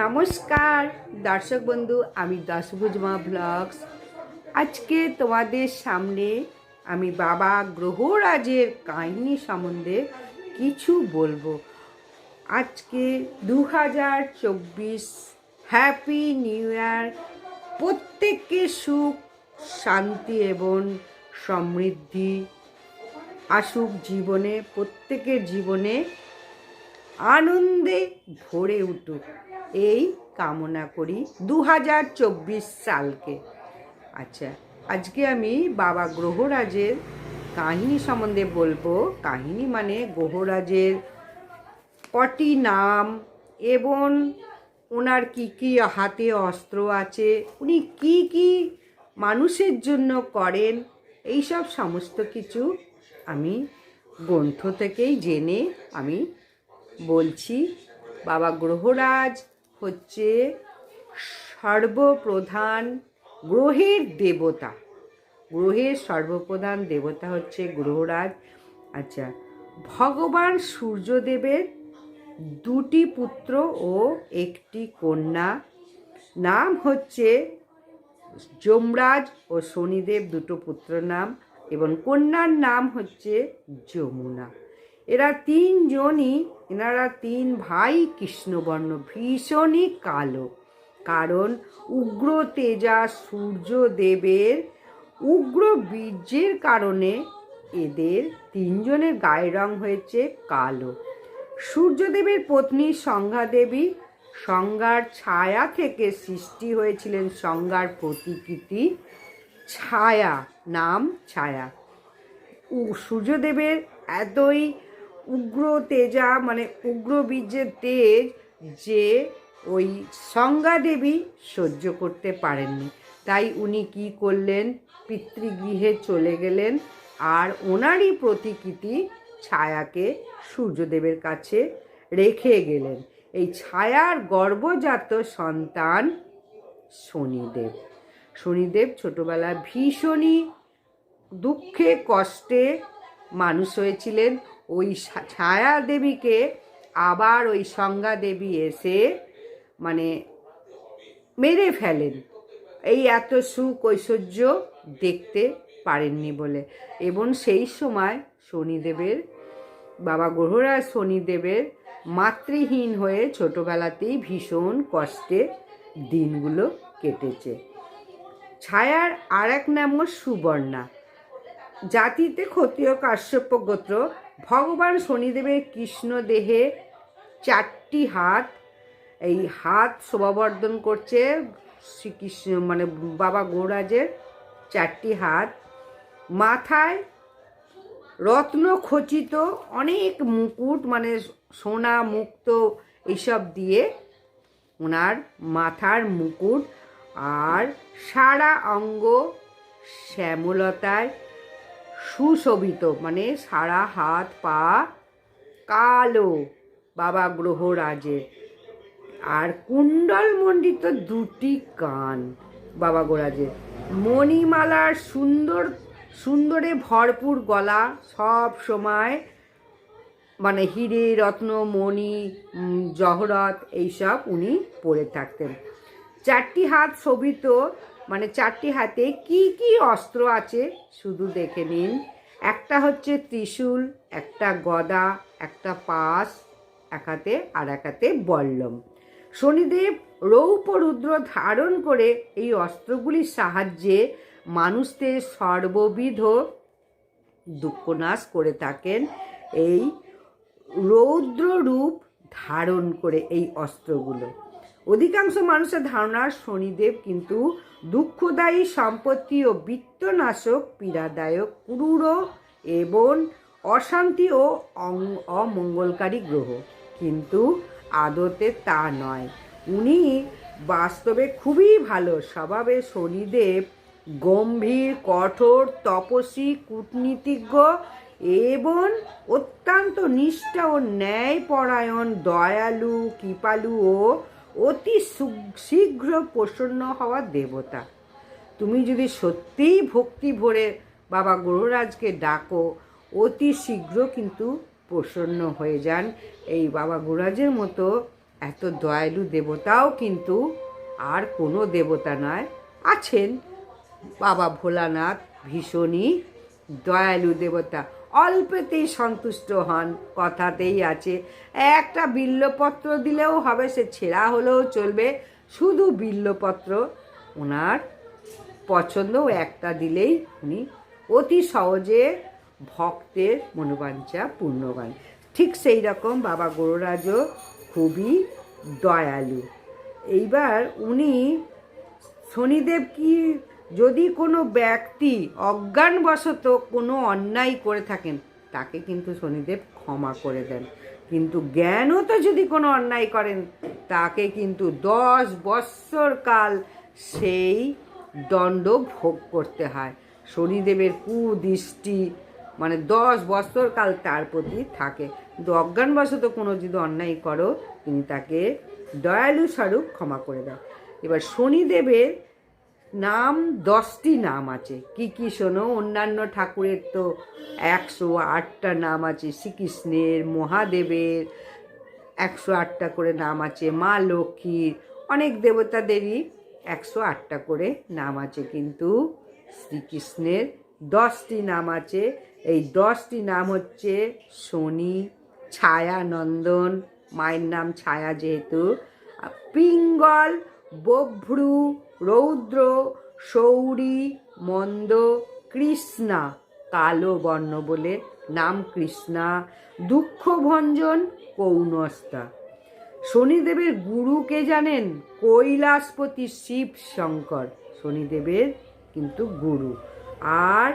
নমস্কার, দর্শক বন্ধু, আমি দশভুজমা ব্লগস। আজকে তোমাদের সামনে আমি বাবা গ্রহরাজের কাহিনী সম্বন্ধে কিছু বলব। আজকে দু হাজার চব্বিশ হ্যাপি নিউ ইয়ার প্রত্যেককে সুখ, শান্তি এবং সমৃদ্ধি। আসুক জীবনে, প্রত্যেকের জীবনে আনন্দে ভরে উঠুক। এই কামনা করি দু হাজার চব্বিশ সালকে। আচ্ছা আজকে আমি বাবা গ্রহরাজের কাহিনী সম্বন্ধে বলব। কাহিনী মানে গ্রহরাজের কটি নাম এবং ওনার কি কি হাতে অস্ত্র আছে, উনি কি কি মানুষের জন্য করেন, এইসব সমস্ত কিছু আমি গ্রন্থ থেকেই জেনে আমি বলছি, বাবা গ্রহরাজ হচ্ছে সর্বপ্রধান গ্রহের দেবতা। গ্রহের সর্বপ্রধান দেবতা হচ্ছে গ্রহরাজ। আচ্ছা ভগবান সূর্যদেবের দুটি পুত্র ও একটি কন্যা। নাম হচ্ছে যমরাজ ও শনিদেব দুটো পুত্র নাম এবং কন্যার নাম হচ্ছে যমুনা। এরা তিনজনই, এনারা তিন ভাই কৃষ্ণবর্ণ, ভীষণই কালো। কারণ উগ্র তেজা সূর্যদেবের উগ্র বীর্যের কারণে এদের তিনজনের গায়ের রং হয়েছে কালো। সূর্যদেবের পত্নী সংজ্ঞা দেবী সংজ্ঞার ছায়া থেকে সৃষ্টি হয়েছিলেন সংজ্ঞার প্রতিকৃতি ছায়া, নাম ছায়া। সূর্যদেবের এতই উগ্র তেজা মানে উগ্র বীর্যের তেজ যে ওই সংজ্ঞা দেবী সহ্য করতে পারেননি। তাই উনি কি করলেন? পিতৃগৃহে চলে গেলেন আর ওনারই প্রতিকৃতি ছায়াকে সূর্যদেবের কাছে রেখে গেলেন। এই ছায়ার গর্ভজাত সন্তান শনিদেব। শনিদেব ছোটোবেলায় ভীষণই দুঃখে, কষ্টে মানুষ হয়েছিলেন। ওই ছায়া দেবীকে আবার ওই সংজ্ঞা দেবী এসে মানে মেরে ফেলেন। এই এত সুখ ঐশ্বর্য দেখতে পারেননি বলে। এবং সেই সময় শনিদেবের, বাবা গ্রহরাজ শনিদেবের মাতৃহীন হয়ে ছোটবেলাতেই ভীষণ কষ্টে দিনগুলো কেটেছে। ছায়ার আর এক নাম সুবর্ণা। জাতিতে ক্ষত্রিয় কাশ্যপ গোত্র ভগবান শনিদেবের কৃষ্ণ দেহে চারটি হাত, এই হাত শোভাবর্ধন করছে শ্রীকৃষ্ণ মানে বাবা গৌরাজের চারটি হাত। মাথায় রত্ন খচিত অনেক মুকুট মানে সোনা, মুক্ত এইসব দিয়ে ওনার মাথার মুকুট। আর সারা অঙ্গ শ্যামলতায় সুশোভিত মানে সারা হাত পা কালো বাবা গ্রহরাজের আর কুণ্ডল মণ্ডিত দুটি কান বাবা গোরাজের মণিমালার সুন্দর, সুন্দরে ভরপুর গলা সব সময় মানে হিরে, রত্ন, মণি জহরত এইসব উনি পরে থাকতেন। চারটি হাত শোভিত মানে চারটি হাতে কি কি অস্ত্র আছে শুধু দেখে নিন। একটা হচ্ছে ত্রিশূল, একটা গদা, একটা পাস, এক হাতে আর এক হাতে বল্লম। শনিদেব রৌপ রুদ্র ধারণ করে এই অস্ত্রগুলির সাহায্যে মানুষদের সর্ববিধ দুঃখনাশ করে থাকেন। এই রৌদ্র রূপ ধারণ করে এই অস্ত্রগুলো। অধিকাংশ মানুষের ধারণা শনিদেব কিন্তু দুঃখদায়ী সম্পত্তি ও বিত্তনাশক, পীড়াদায়ক, ক্রূর এবং অশান্তি ও অমঙ্গলকারী গ্রহ। কিন্তু আদতে তা নয়। উনি বাস্তবে খুবই ভালো। স্বভাবে শনিদেব গম্ভীর, কঠোর, তপস্বী, কূটনীতিজ্ঞ এবং অত্যন্ত নিষ্ঠা ও ন্যায়পরায়ণ, দয়ালু, কৃপালু ও অতি শীঘ্র প্রসন্ন হওয়া দেবতা। তুমি যদি সত্যিই ভক্তি ভরে বাবা গুরুরাজকে ডাকো, অতি শীঘ্র কিন্তু প্রসন্ন হয়ে যান। এই বাবা গুরাজের মতো এত দয়ালু দেবতাও কিন্তু আর কোনো দেবতা নয়, আছেন। বাবা ভোলানাথ ভীষণই দয়ালু দেবতা। অল্পেতেই সন্তুষ্ট হন, কথাতেই আছে। একটা বিল্লপত্র দিলেও হবে, সে ছেঁড়া হলেও চলবে। শুধু বিল্লপত্র ওনার পছন্দ একটা দিলেই উনি অতি সহজে ভক্তের মনোবাঞ্ছা পূর্ণ করেন। ঠিক সেই রকম বাবা গৌররাজও খুবই দয়ালু। এইবার উনি শনিদেব কি যদি কোনো ব্যক্তি অজ্ঞানবশত কোনো অন্যায় করে থাকেন, তাকে কিন্তু শনিদেব ক্ষমা করে দেন। কিন্তু জ্ঞানও তো যদি কোনো অন্যায় করেন, তাকে কিন্তু দশ বৎসর কাল সেই দণ্ড ভোগ করতে হয়। শনিদেবের কুদৃষ্টি মানে দশ বছর কাল তার প্রতি থাকে। কিন্তু অজ্ঞানবশত কোনো যদি অন্যায় করো, তিনি তাকে দয়ালু স্বরূপ ক্ষমা করে দেন। এবার শনিদেবের নাম, দশটি নাম আছে। কি কি শোনো? অন্যান্য ঠাকুরের তো একশো আটটা নাম আছে। শ্রীকৃষ্ণের, মহাদেবের একশো আটটা করে নাম আছে। মা লক্ষ্মীর, অনেক দেবতাদেরই একশো আটটা করে নাম আছে। কিন্তু শ্রীকৃষ্ণের দশটি নাম আছে। এই দশটি নাম হচ্ছে শনি ছায়া নন্দন মায়ের নাম ছায়া যেহেতু পিঙ্গল বভ্রু, রৌদ্র, সৌরি, মন্দ, কৃষ্ণা, কালো বর্ণ বলে নাম কৃষ্ণা দুঃখভঞ্জন কৌনস্তা শনিদেবের গুরু কে জানেন? কৈলাসপতি শিব শঙ্কর। শনিদেবের কিন্তু গুরু। আর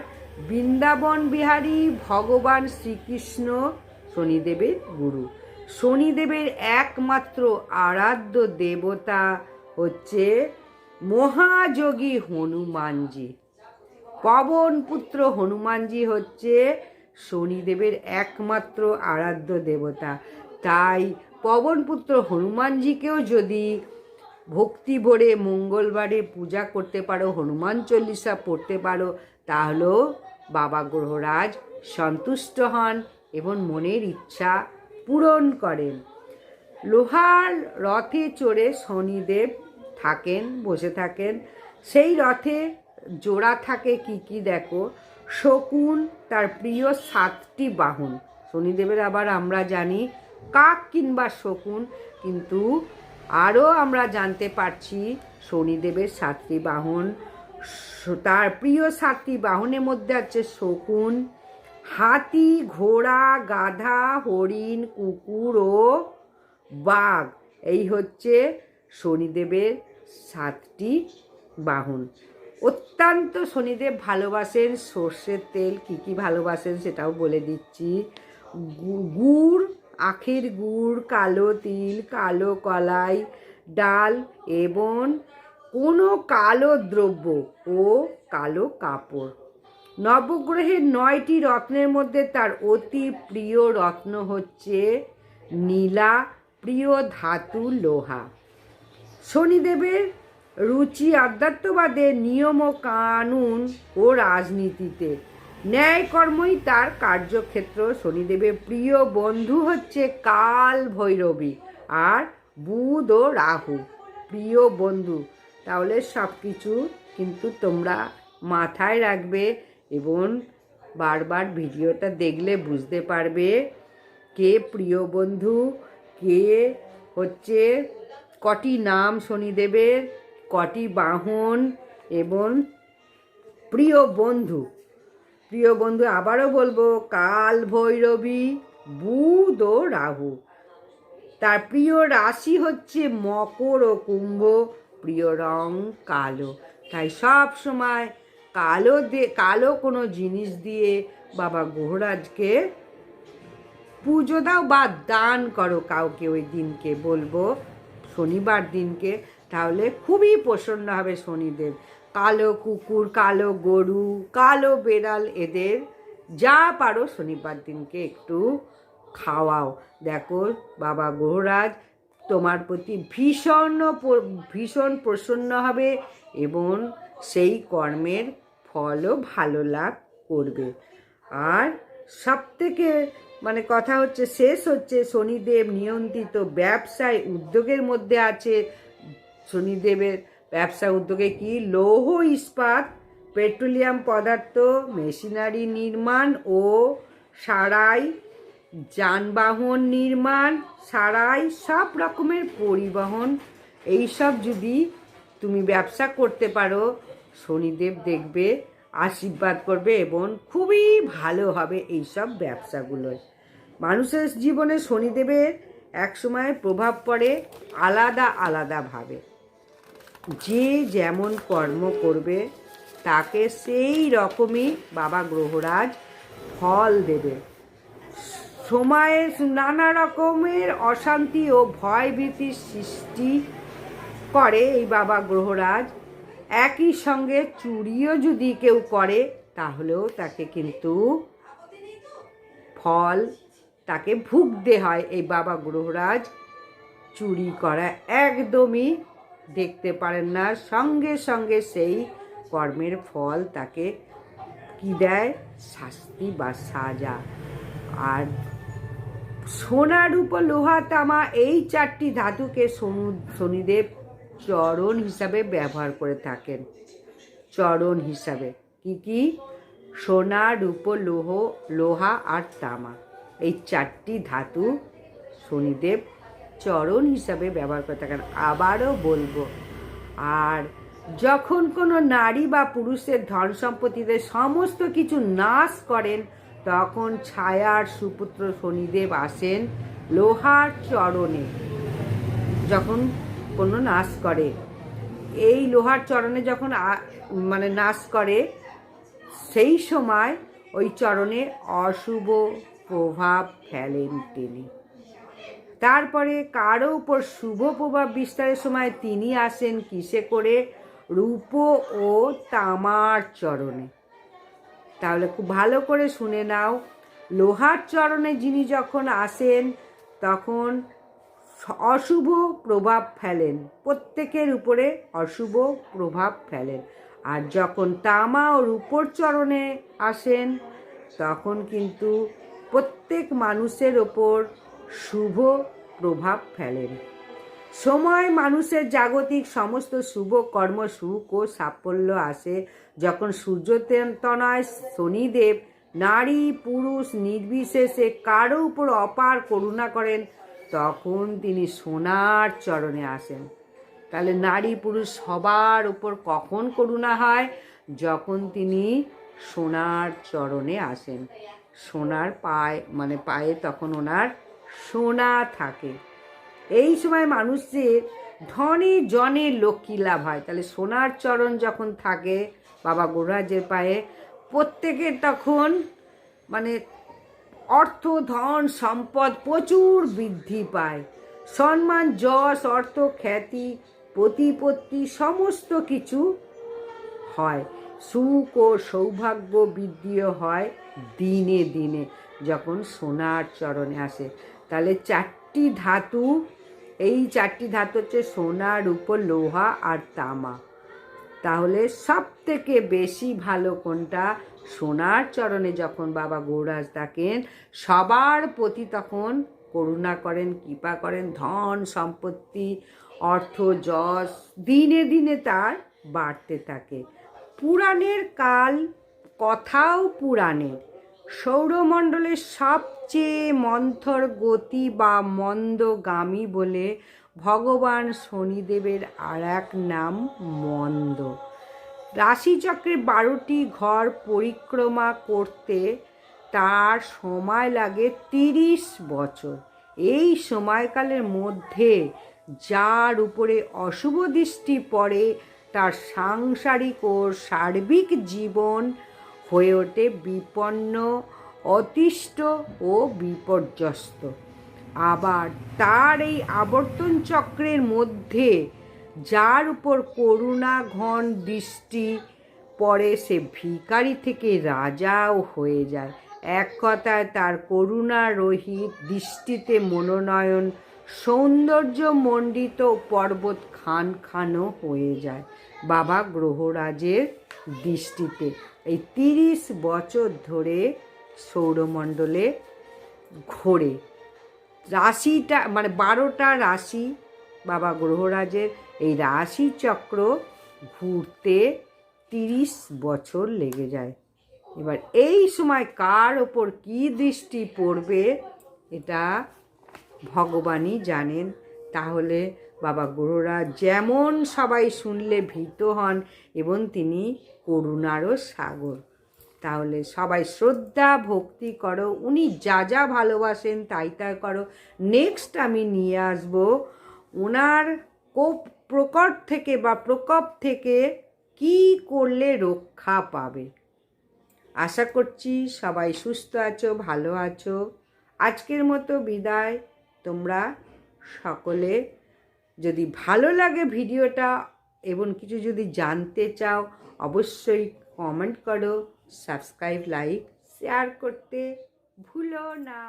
বৃন্দাবন বিহারী ভগবান শ্রীকৃষ্ণ শনিদেবের গুরু। শনিদেবের একমাত্র আরাধ্য দেবতা হচ্ছে মহাযোগী হনুমানজি। পবন পুত্র হনুমানজি হচ্ছে শনিদেবের একমাত্র আরাধ্য দেবতা। তাই পবনপুত্র হনুমানজিকেও যদি ভক্তি ভরে মঙ্গলবারে পূজা করতে পারো, হনুমান চল্লিশা পড়তে পারো, তাহলেও বাবা গ্রহরাজ সন্তুষ্ট হন এবং মনের ইচ্ছা পূরণ করেন। লোহার রথে চড়ে শনিদেব থাকেন, বসে থাকেন। সেই রথে জোড়া থাকে কি কি দেখো? শকুন, তার প্রিয় সাতটি বাহন। শনিদেবের আবার আমরা জানি কাক কিংবা শকুন, কিন্তু আরও আমরা জানতে পারছি শনিদেবের সাতটি বাহন। তার প্রিয় সাতটি বাহনের মধ্যে আছে শকুন, হাতি, ঘোড়া, গাধা, হরিণ, কুকুর ও বাঘ। এই হচ্ছে শনিদেবের সাতটি বাহন। অত্যন্ত শনিদেব ভালোবাসেন, সর্ষের তেল কী কী ভালোবাসেন সেটাও বলে দিচ্ছি। গুড়, আখের গুড়, কালো তিল, কালো কলাই, ডাল এবং কোনো কালো দ্রব্য ও কালো কাপড়। নবগ্রহের নয়টি রত্নের মধ্যে তার অতি প্রিয় রত্ন হচ্ছে নীলা প্রিয় ধাতু লোহা। শনিদেবের রুচি আধ্যাত্মবাদে নিয়ম ও কানুন ও রাজনীতিতে। ন্যায়কর্মই তার কার্যক্ষেত্র। শনিদেবের প্রিয় বন্ধু হচ্ছে কাল ভৈরবী আর বুধ ও রাহু। প্রিয় বন্ধু, তাহলে সব কিছু কিন্তু তোমরা মাথায় রাখবে এবং বারবার ভিডিওটা দেখলে বুঝতে পারবে কে প্রিয় বন্ধু, কে হচ্ছে কটি নাম শনিদেবের, কটি বাহন এবং প্রিয় বন্ধু। প্রিয় বন্ধু, আবারও বলব, কাল ভৈরবী, বুধ ও রাহু। তার প্রিয় রাশি হচ্ছে মকর ও কুম্ভ, প্রিয় রং কালো। তাই সব সময় কালো দিয়ে কালো কোনো জিনিস দিয়ে বাবা গোহরাজকে পুজো দাও বা দান করো কাউকে ওই দিনকে বলব। শনিবার দিনকে তাহলে খুবই প্রসন্ন হবে শনিদেব। কালো কুকুর, কালো গরু, কালো বেড়াল, এদের যা পারো শনিবার দিনকে একটু খাওয়াও। দেখো বাবা গোহরাজ তোমার প্রতি ভীষণ ভীষণ প্রসন্ন হবে এবং সেই কর্মের ফলও ভালো লাভ করবে। আর সব থেকে মানে কথা হচ্ছে, শেষ হচ্ছে শনিদেব নিয়ন্ত্রিত ব্যবসায় উদ্যোগের মধ্যে আছে। শনিদেবের ব্যবসা উদ্যোগে কি লৌহ ইস্পাত, পেট্রোলিয়াম পদার্থ, মেশিনারি নির্মাণ ও সারাই, যানবাহন নির্মাণ, সারাই, সব রকমের পরিবহন, এইসব যদি তুমি ব্যবসা করতে পারো, শনিদেব দেখবে, আশীর্বাদ করবে এবং খুবই ভালো হবে এইসব ব্যবসাগুলোয়। মানুষের জীবনে শনিদেবের একসময় প্রভাব পড়ে আলাদা আলাদাভাবে যে যেমন কর্ম করবে, তাকে সেই রকমই বাবা গ্রহরাজ ফল দেবে। সময়ে নানা রকমের অশান্তি ও ভয়ভীতির সৃষ্টি করে এই বাবা গ্রহরাজ। একই সঙ্গে চুরিও যদি কেউ করে, তাহলেও তাকে কিন্তু ফল তাকে ভুগতে হয়। এই বাবা গ্রহরাজ চুরি করা একদমই দেখতে পারেন না। সঙ্গে সঙ্গে সেই কর্মের ফল তাকে কি দেয়? শাস্তি বা সাজা। আর সোনা রূপ লোহা, তামা এই চারটি ধাতুকে শনু, শনিদেব চরণ হিসাবে ব্যবহার করে থাকেন। চরণ হিসাবে। কি কি? সোনা রূপ লোহ, লোহা আর তামা। এই চারটি ধাতু শনিদেব চরণ হিসাবে ব্যবহার করে থাকেন। আবারও বলব, আর যখন কোনো নারী বা পুরুষের ধন সম্পত্তিতে সমস্ত কিছু নাশ করেন, তখন ছায়ার সুপুত্র শনিদেব আসেন লোহার চরণে। যখন কোনো নাশ করে, এই লোহার চরণে যখন মানে নাশ করে, সেই সময় ওই চরণে অশুভ প্রভাব ফেলেন তিনি। তারপরে কারও উপর শুভ প্রভাব বিস্তারের সময় তিনি আসেন কিসে করে? রূপ ও তামার চরণে। তাহলে খুব ভালো করে শুনে নাও। লোহার চরণে যিনি যখন আসেন, তখন অশুভ প্রভাব ফেলেন। প্রত্যেকের উপরে অশুভ প্রভাব ফেলেন। আর যখন তামা ও রূপর চরণে আসেন, তখন কিন্তু প্রত্যেক মানুষের ওপর শুভ প্রভাব ফেলেন সময় মানুষের জাগতিক সমস্ত শুভ কর্ম, সুখ ও সাফল্য আসে যখন সূর্যতনয় শনিদেব নারী, পুরুষ, নির্বিশেষে কারও উপর অপার করুণা করেন, তখন তিনি সোনার চরণে আসেন। তাহলে নারী, পুরুষ সবার উপর কখন করুণা হয়? যখন তিনি সোনার চরণে আসেন। সোনার পায়ে মানে পায়ে তখন ওনার সোনা থাকে। এই সময় মানুষের ধনে জনে লক্ষ্মী লাভ হয়। তাহলে সোনার চরণ যখন থাকে, বাবা গোরাজের পায়ে, প্রত্যেকের তখন মানে অর্থ, ধন, সম্পদ প্রচুর বৃদ্ধি পায়। সম্মান, যশ, অর্থ, খ্যাতি, প্রতিপত্তি সমস্ত কিছু হয়। সুখ ও সৌভাগ্য বৃদ্ধিও হয়। দিনে দিনে যখন সোনার চরণে আসে, তাহলে চারটি ধাতু, এই চারটি ধাতু হচ্ছে সোনা রূপ লোহা আর তামা। তাহলে সব থেকে বেশি ভালো কোনটা? সোনার চরণে যখন বাবা গৌরাজ থাকেন, সবার প্রতি তখন করুণা করেন, কৃপা করেন, ধন সম্পত্তি, অর্থ, যশ দিনে দিনে তার বাড়তে থাকে। পুরাণের কাল কথাও পুরাণের সৌরমণ্ডলের সবচেয়ে মন্থর গতি বা মন্দগামী বলে ভগবান শনিদেবের আর এক নাম মন্দ। রাশিচক্রের বারোটি ঘর পরিক্রমা করতে তার সময় লাগে তিরিশ বছর। এই সময়কালের মধ্যে যার উপরে অশুভ দৃষ্টি পড়ে, তার সাংসারিক ও সার্বিক জীবন হয়ে ওঠে বিপন্ন, অতিষ্ঠ ও বিপর্যস্ত। আবার তার এই আবর্তন চক্রের মধ্যে, যার উপর করুণা, ঘন দৃষ্টি পরে সে ভিখারি থেকে রাজাও হয়ে যায়। এক কথায় তার করুণা রহিত দৃষ্টিতে মনোনয়ন সৌন্দর্য মণ্ডিত পর্বত খান খানও হয়ে যায়। বাবা গ্রহরাজের দৃষ্টিতে। এই তিরিশ বছর ধরে সৌরমণ্ডলে ঘোরে। রাশিটা মানে বারোটা রাশি বাবা গ্রহরাজের এই রাশি চক্র ঘুরতে তিরিশ বছর লেগে যায়। এবার এই সময় কার ওপর কী দৃষ্টি পড়বে, এটা ভগবানই জানেন। তাহলে বাবা গ্রহরাজ যেমন সবাই শুনলে ভীত হন, এবং তিনি করুণারও সাগর। তাহলে সবাই শ্রদ্ধা, ভক্তি করো, উনি যা যা ভালোবাসেন তাই তাই করো। নেক্সট আমি নিয়ে আসব ওনার কোপ, প্রকট থেকে বা প্রকোপ থেকে কি করলে রক্ষা পাবে। আশা করছি সবাই সুস্থ আছো, ভালো আছো। আজকের মতো বিদায়। তোমরা সকলে যদি ভালো লাগে ভিডিওটা এবং কিছু যদি জানতে চাও, অবশ্যই কমেন্ট করো সাবস্ক্রাইব লাইক শেয়ার করতে ভুলো না।